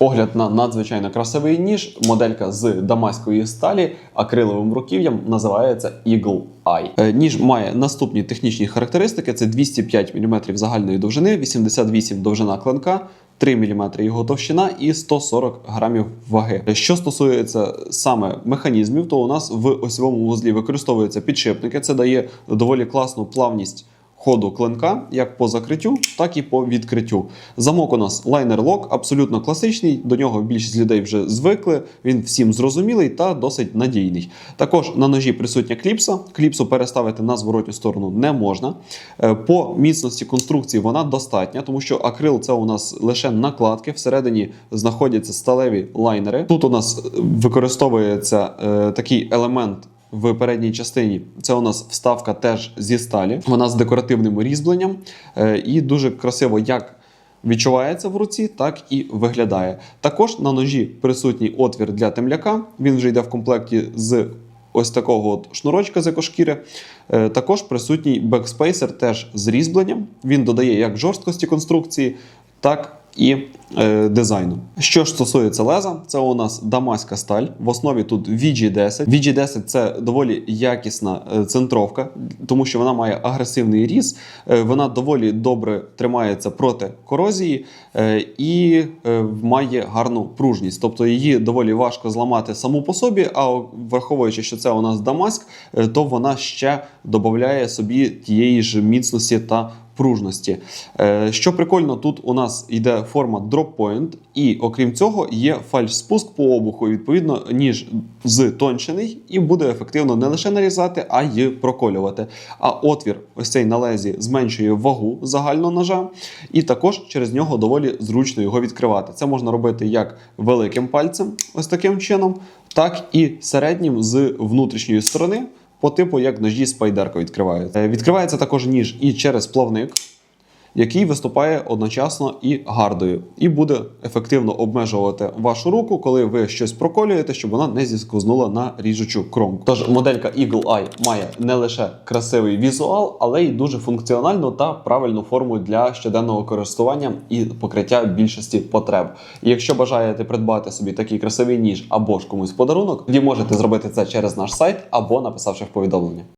Погляд на надзвичайно красивий ніж. Моделька з дамаської сталі акриловим руків'ям називається Eagle Eye. Е, Ніж має наступні технічні характеристики: це 205 мм загальної довжини, 88 довжина клинка. 3 мм його товщина і 140 грамів ваги. Що стосується саме механізмів, то у нас в осьовому вузлі використовуються підшипники. Це дає доволі класну плавність ходу клинка як по закриттю, так і по відкриттю. Замок у нас лайнер-лок, абсолютно класичний. До нього більшість людей вже звикли. Він всім зрозумілий та досить надійний. Також на ножі присутня кліпса. Кліпсу переставити на зворотню сторону не можна. Е, По міцності конструкції вона достатня, тому що акрил це у нас лише накладки. Всередині знаходяться сталеві лайнери. Тут у нас використовується е, такий елемент. В передній частині це у нас вставка теж зі сталі. Вона з декоративним різьбленням е, і дуже красиво як відчувається в руці, так і виглядає. Також на ножі присутній отвір для темляка. Він вже йде в комплекті з ось такого от шнурочка з екошкіри. Е, Також присутній бекспейсер теж з різьбленням. Він додає як жорсткості конструкції, так і е, дизайну. Що ж стосується леза, це у нас дамаська сталь. В основі тут VG10. VG10 це доволі якісна е, центровка, тому що вона має агресивний різ, е, вона доволі добре тримається проти корозії і має гарну пружність. Тобто її доволі важко зламати саму по собі, а враховуючи, що це у нас дамаськ, е, то вона ще додає собі тієї ж міцності та пружності. Що прикольно, тут у нас йде форма drop point, і окрім цього є фальш-спуск по обуху. Відповідно, ніж зтончений і буде ефективно не лише нарізати, а й проколювати. А отвір, ось цей на лезі, зменшує вагу загального ножа, і також через нього доволі зручно його відкривати. Це можна робити як великим пальцем, ось таким чином, так і середнім з внутрішньої сторони по типу як ножі спайдерка відкривають. Е, Відкривається також ніж і через плавник, який виступає одночасно і гардою, і буде ефективно обмежувати вашу руку, коли ви щось проколюєте, щоб вона не зіскознула на ріжучу кромку. Тож моделька Eagle Eye має не лише красивий візуал, але й дуже функціональну та правильну форму для щоденного користування і покриття більшості потреб. І якщо бажаєте придбати собі такий красивий ніж або ж комусь подарунок, тоді можете зробити це через наш сайт або написавши в повідомлення.